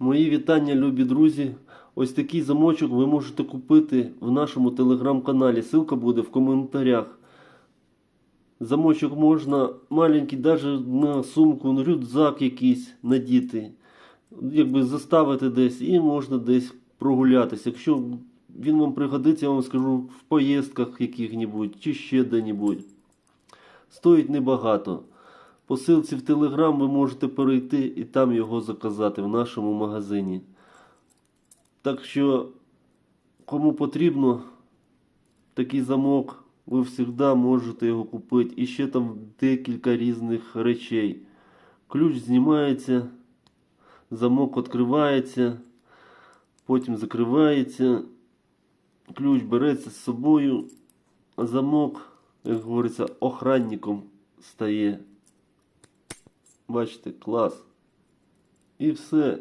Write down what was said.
Мої вітання, любі друзі. Ось такий замочок ви можете купити в нашому телеграм-каналі. Ссылка буде в коментарях. Замочок можна маленький, навіть на сумку, на рюкзак якийсь надіти. Якби заставити десь і можна десь прогулятися. Якщо він вам пригодиться, я вам скажу в поїздках яких-небудь чи ще де-небудь. Стоїть небагато. По ссылці в Телеграм ви можете перейти і там його заказати в нашому магазині. Так що, кому потрібно такий замок, ви завжди можете його купити. І ще там декілька різних речей. Ключ знімається, замок відкривається, потім закривається. Ключ береться з собою, а замок, як говориться, охранником стає. Бачите, клас. І все.